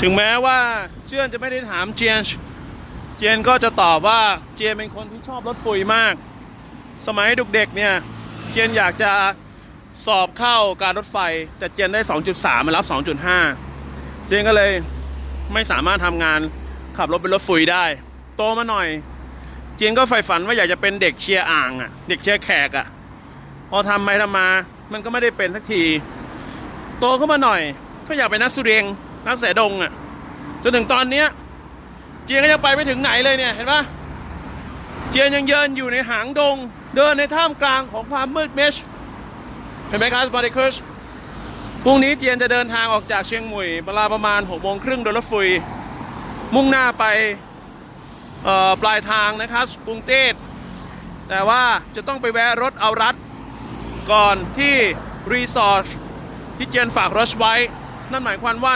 ถึงแม้ว่าเจื้อนจะไม่ได้ถามเจียนเจียนก็จะตอบว่าเจียนเป็นคนที่ชอบรถฟุยมาก สมัยเด็กๆเนี่ยเจียนอยากจะสอบเข้าการรถไฟ แต่เจียนได้ 2.3 มารับ 2.5 เจียนก็เลยไม่สามารถทำงานขับรถเป็นรถฟุยได้ โตมาหน่อย เจียนก็ใฝ่ฝันว่าอยากจะเป็นเด็กเชียร์อ่างอะเด็กเชียร์แขกอะพอทำไปทำมา มันก็ไม่ได้เป็นสักที โตขึ้นมาหน่อย ก็อยากเป็นนักสุเรียง นักเสดงอะจนถึงตอนเนี้ยเจียนก็ยังไปไม่ถึงไหนเลยเนี่ยเห็นปะเจียนยังเยินอยู่ในหางดง เดินในท่ามกลางของความมืดมิดเห็นไหมครับสปอร์ติคุสพรุ่งนี้เจียนจะเดินทางออกจากเชียงใหม่เวลาประมาณ6โมงครึ่งโดยรถไฟุยมุ่งหน้าไปปลายทางนะครับกรุงเทพแต่ว่าจะต้องไปแวะรถเอารัดก่อนที่รีสอร์ทที่เจียนฝากรถไว้ นั่นหมายความว่า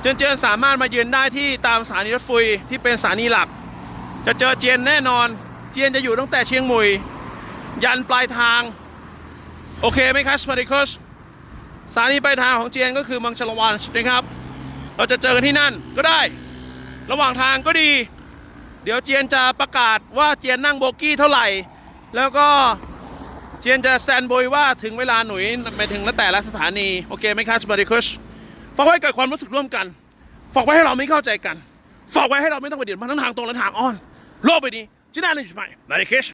เจนเจนสามารถมายืนได้ที่ตามสถานีรถไฟที่เป็นสถานีหลัก จะเจอเจนแน่นอน เจนจะอยู่ตั้งแต่เชียงม่ยันปลายทาง โอเคไหมครับสปาริคุสสถานีปลายทางของเจนก็คือเมืองชลวันนะครับ เราจะเจอกันที่นั่นก็ได้ ระหว่างทางก็ดี เดี๋ยวเจียนจะประกาศว่าเจียนนั่งโบกี้เท่าไหร่ แล้วก็เจียนจะแซนโบยว่าถึงเวลาหนุ่ยไปถึงแล้วแต่ละสถานี โอเคไหมครับสปาริคุช ฝากไว้เกิดความรู้สึกร่วมกัน ฝากไว้ให้เราไม่เข้าใจกัน ฝากไว้ให้เราไม่ต้องไปเดือดร้อนทั้งทางตรงและทางอ้อน โลกใบนี้จะได้เลยจุดหมายมาริคิช